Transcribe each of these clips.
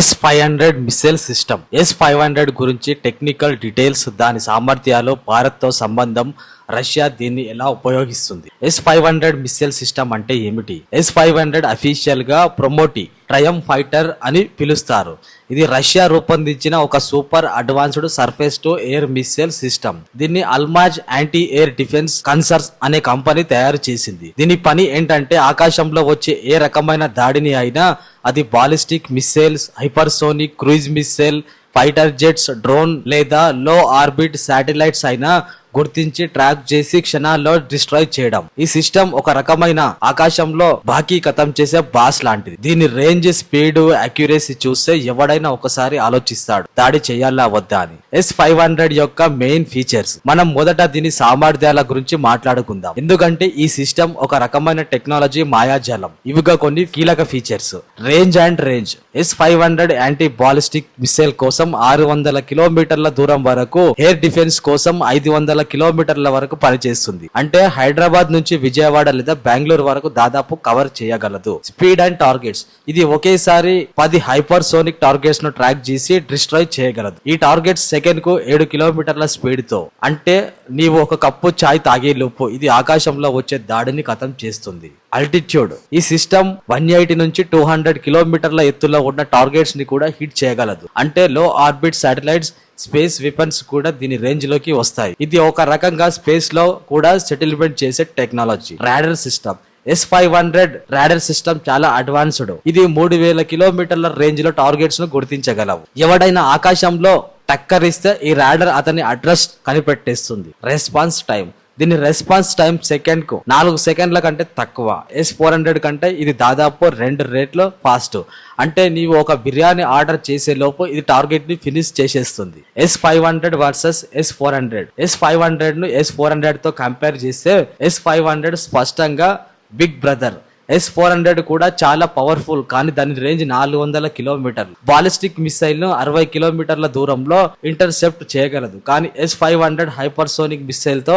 S five hundred missile system S five hundred గురించి technical details దాని సామర్థ్యాలు భారత్తో సంబంధం రష్యా దీన్ని ఎలా ఉపయోగిస్తుంది? S five hundred missile system అంటే ఏమిటి? ఎస్ ఫైవ్ హండ్రెడ్ అఫీషియల్గా ప్రమోటి ట్రయం ఫైటర్ అని పిలుస్తారు. ఇది రష్యా రూపొందించిన ఒక super advanced surface to air missile system దీన్ని Almaz anti air defence concerns అనే కంపెనీ తయారు చేసింది. దీని పని ఏంటంటే ఆకాశంలో వచ్చే ఏ రకమైన దాడిని అయినా అది ballistic missiles hypersonic cruise missile fighter jets drone లేదా లో ఆర్బిట్ శాటిలైట్స్ అయినా గుర్తించి ట్రాక్ చేసి క్షణాల్లో డిస్ట్రాయ్ చేయడం. ఈ సిస్టమ్ ఒక రకమైన ఆకాశంలో బాకీ కథం చేసే బాస్ లాంటిది. దీని రేంజ్ స్పీడ్ అక్యురసీ చూస్తే ఎవడైనా ఒకసారి ఆలోచిస్తాడు దాడి చేయాలా వద్దా అని. ఎస్ ఫైవ్ హండ్రెడ్ యొక్క మెయిన్ ఫీచర్స్. మనం మొదట దీని సామర్థ్యాల గురించి మాట్లాడుకుందాం. ఎందుకంటే ఈ సిస్టమ్ ఒక రకమైన టెక్నాలజీ మాయాజాలం. ఇవిగా కొన్ని కీలక features. Range and range. S five hundred anti ballistic missile కోసం ఆరు వందల కిలోమీటర్ల దూరం వరకు ఎయిర్ డిఫెన్స్ కోసం ఐదు వందల కిలోమీటర్ల వరకు పనిచేస్తుంది. అంటే హైదరాబాద్ నుంచి విజయవాడ లేదా బెంగళూరు వరకు దాదాపు కవర్ చేయగలదు. స్పీడ్ అండ్ టార్గెట్స్ ఇది ఒకేసారి పది హైపర్ సోనిక్ టార్గెట్స్ను ట్రాక్ చేసి డిస్ట్రాయ్ చేయగలదు. ఈ టార్గెట్స్ సెకండ్కు ఏడు కిలోమీటర్ల స్పీడ్తో. అంటే నీవు ఒక కప్పు చాయ్ తాగే లోపు ఇది ఆకాశంలో వచ్చే దాడిని కథం చేస్తుంది. అల్టిట్యూడ్ ఈ సిస్టమ్ వన్ ఎయిటీ నుంచి టూ హండ్రెడ్ కిలోమీటర్ల ఎత్తులో ఉన్న టార్గెట్స్ని కూడా హిట్ చేయగలదు. అంటే లో ఆర్బిట్ శాటిలైట్స్ స్పేస్ వెపన్స్ కూడా దీని రేంజ్లోకి వస్తాయి. ఇది ఒక రకంగా స్పేస్లో కూడా సెటిల్మెంట్ చేసే technology radar system S five hundred radar system చాలా అడ్వాన్స్డ్ ఇది మూడు వేల కిలోమీటర్ల రేంజ్లో టార్గెట్స్ను గుర్తించగలవు. ఎవడైనా ఆకాశంలో టక్కరిస్తే ఈ రాడర్ అతని అడ్రస్ కనిపెట్టేస్తుంది. రెస్పాన్స్ టైం దీని రెస్పాన్స్ టైం సెకండ్కు నాలుగు సెకండ్ల కంటే తక్కువ. ఎస్ ఫోర్ హండ్రెడ్ కంటే ఇది దాదాపు రెండు రేట్లు ఫాస్ట్ అంటే నీవు ఒక బిర్యానీ ఆర్డర్ చేసే లోపు ఇది టార్గెట్ని ఫినిష్ చేసేస్తుంది. S five hundred versus S four hundred S five హండ్రెడ్ను S four హండ్రెడ్తో కంపేర్ చేస్తే ఎస్ ఫైవ్ హండ్రెడ్ స్పష్టంగా big brother S four hundred కూడా చాలా పవర్ఫుల్ కానీ దాని రేంజ్ నాలుగు వందల కిలోమీటర్లు. బాలిస్టిక్ మిసైల్ను అరవై కిలోమీటర్ల దూరంలో ఇంటర్సెప్ట్ చేయగలదు. కానీ ఎస్ ఫైవ్ హండ్రెడ్ హైపర్సోనిక్ మిసైల్తో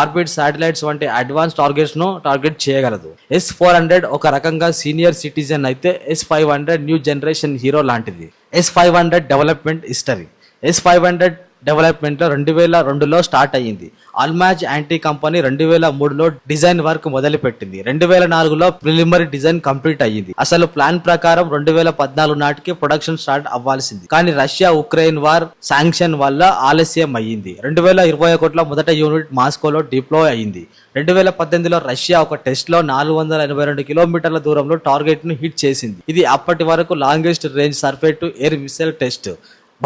ఆర్బిట్ శాటిలైట్స్ వంటి అడ్వాన్స్ టార్గెట్స్ను టార్గెట్ చేయగలదు. ఎస్ ఫోర్ హండ్రెడ్ ఒక రకంగా సీనియర్ సిటిజన్ అయితే S five hundred new generation hero లాంటిది. S five hundred development history. S five hundred డెవలప్మెంట్లో రెండు వేల రెండులో స్టార్ట్ అయ్యింది. అల్మాజ్ యాంటీ కంపెనీ రెండు వేల మూడులో డిజైన్ వర్క్ మొదలుపెట్టింది. రెండు వేల నాలుగులో ప్రిలిమరీ డిజైన్ కంప్లీట్ అయ్యింది. అసలు ప్లాన్ ప్రకారం రెండు వేల పద్నాలుగు నాటికి ప్రొడక్షన్ స్టార్ట్ అవ్వాల్సింది. కానీ రష్యా ఉక్రెయిన్ వార్ శాంక్షన్ వల్ల ఆలస్యం అయ్యింది. రెండు వేల ఇరవై ఒకటిలో మొదట యూనిట్ మాస్కోలో డిప్లాయ్ అయ్యింది. రెండు వేల పద్దెనిమిదిలో రష్యా ఒక టెస్ట్లో నాలుగు వందల ఎనభై రెండు కిలోమీటర్ల దూరంలో టార్గెట్ను హిట్ చేసింది. ఇది అప్పటి వరకు longest range surface to air missile test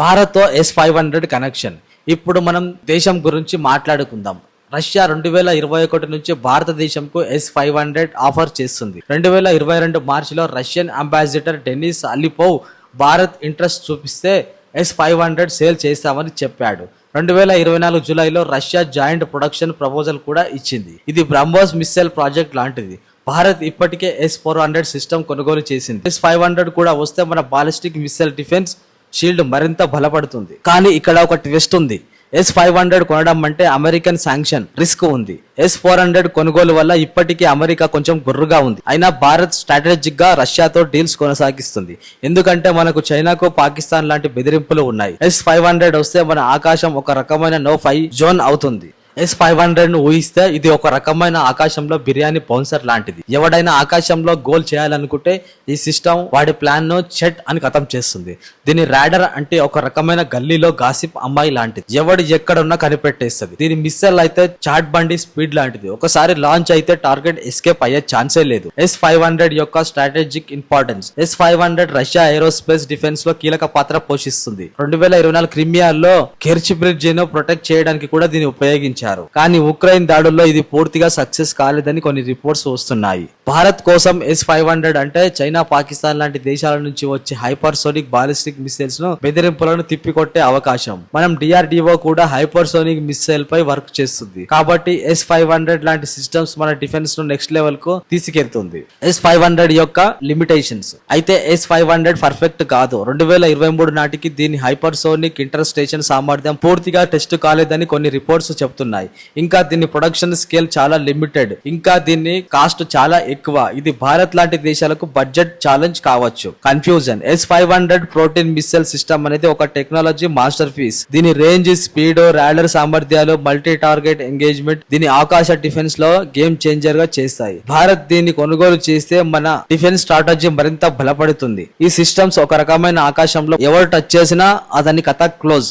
భారత్తో ఎస్ ఫైవ్ హండ్రెడ్ కనెక్షన్ ఇప్పుడు మనం దేశం గురించి మాట్లాడుకుందాం. రష్యా రెండు వేల ఇరవై ఒకటి నుంచి భారతదేశంకు ఎస్ ఫైవ్ హండ్రెడ్ ఆఫర్ చేస్తుంది. రెండు వేల ఇరవై రెండు మార్చిలో Russian ambassador Denis Alipov Bharat interest చూపిస్తే ఎస్ ఫైవ్ హండ్రెడ్ సేల్ చేస్తామని చెప్పాడు. రెండు వేల ఇరవై నాలుగు జూలైలో రష్యా జాయింట్ ప్రొడక్షన్ ప్రపోజల్ కూడా ఇచ్చింది. ఇది బ్రహ్మోస్ మిస్సైల్ ప్రాజెక్ట్ లాంటిది. భారత్ ఇప్పటికే ఎస్ ఫోర్ హండ్రెడ్ సిస్టమ్ కొనుగోలు చేసింది. ఎస్ ఫైవ్ హండ్రెడ్ కూడా వస్తే మన బాలిస్టిక్ మిస్సైల్ డిఫెన్స్ షీల్డ్ మరింత బలపడుతుంది. కానీ ఇక్కడ ఒక ట్విస్ట్ ఉంది. ఎస్ ఫైవ్ హండ్రెడ్ కొనడం అంటే అమెరికన్ శాంక్షన్ రిస్క్ ఉంది. ఎస్ ఫోర్ హండ్రెడ్ కొనుగోలు వల్ల ఇప్పటికీ అమెరికా కొంచెం గుర్రుగా ఉంది. అయినా భారత్ స్ట్రాటజిక్గా రష్యాతో డీల్స్ కొనసాగిస్తుంది. ఎందుకంటే మనకు చైనాకు పాకిస్తాన్ లాంటి బెదిరింపులు ఉన్నాయి. ఎస్ ఫైవ్ హండ్రెడ్ వస్తే మన ఆకాశం ఒక రకమైన నో ఫైవ్ జోన్ అవుతుంది. ఎస్ ఫైవ్ హండ్రెడ్ను ఊహిస్తే ఇది ఒక రకమైన ఆకాశంలో బిర్యానీ బౌన్సర్ లాంటిది. ఎవడైనా ఆకాశంలో గోల్ చేయాలనుకుంటే ఈ సిస్టమ్ వాడి ప్లాన్ను చెట్ అని కథం చేస్తుంది. దీని రాడర్ అంటే ఒక రకమైన గల్లీలో గాసిప్ అమ్మాయి లాంటిది. ఎవడు ఎక్కడున్నా కనిపెట్టేస్తుంది. దీని మిస్సెల్ అయితే చాట్ బండి స్పీడ్ లాంటిది. ఒకసారి లాంచ్ అయితే టార్గెట్ ఎస్కేప్ అయ్యే ఛాన్సే లేదు. ఎస్ ఫైవ్ హండ్రెడ్ యొక్క strategic importance S five hundred Russia aerospace డిఫెన్స్లో కీలక పాత్ర పోషిస్తుంది. రెండు వేల ఇరవై నాలుగు క్రిమియాల్లో కెర్చ్ బ్రిడ్జ్ను ప్రొటెక్ట్ చేయడానికి కూడా దీన్ని ఉపయోగించారు. కానీ ఉక్రెయిన్ దాడుల్లో ఇది పూర్తిగా సక్సెస్ కాలేదని కొన్ని రిపోర్ట్స్ వస్తున్నాయి. భారత్ కోసం ఎస్ ఫైవ్ హండ్రెడ్ అంటే చైనా పాకిస్తాన్ లాంటి దేశాల నుంచి వచ్చే హైపర్సోనిక్ బాలిస్టిక్ మిసైల్స్ను బెదిరింపులను తిప్పికొట్టే అవకాశం. మనం డిఆర్డిఓ కూడా హైపర్సోనిక్ మిసైల్ పై వర్క్ చేస్తుంది. కాబట్టి ఎస్ ఫైవ్ హండ్రెడ్ లాంటి సిస్టమ్స్ మన డిఫెన్స్ను నెక్స్ట్ లెవెల్కు తీసుకెళ్తుంది. ఎస్ ఫైవ్ హండ్రెడ్ యొక్క లిమిటేషన్స్. అయితే ఎస్ ఫైవ్ హండ్రెడ్ పర్ఫెక్ట్ కాదు. రెండు వేల ఇరవై మూడు నాటికి దీని హైపర్సోనిక్ ఇంటర్ స్టేషన్ సామర్థ్యం పూర్తిగా టెస్ట్ కాలేదని కొన్ని రిపోర్ట్స్ చెప్తున్నాయి. ఉన్నాయి. ఇంకా దీని ప్రొడక్షన్ స్కేల్ చాలా లిమిటెడ్ ఇంకా దీన్ని కాస్ట్ చాలా ఎక్కువ. ఇది భారత్ లాంటి దేశాలకు బడ్జెట్ ఛాలెంజ్ కావచ్చు. Confusion S five hundred protein missile system అనేది ఒక టెక్నాలజీ మాస్టర్ పీస్ దీని రేంజ్ స్పీడ్ రాడర్ సామర్థ్యాలు మల్టీ టార్గెట్ ఎంగేజ్మెంట్ దీని ఆకాశ డిఫెన్స్లో గేమ్ చేంజర్గా చేస్తాయి. భారత్ దీన్ని కొనుగోలు చేస్తే మన డిఫెన్స్ స్ట్రాటజీ మరింత బలపడుతుంది. ఈ సిస్టమ్స్ ఒక రకమైన ఆకాశంలో ఎవరు టచ్ చేసినా అతని కథ క్లోజ్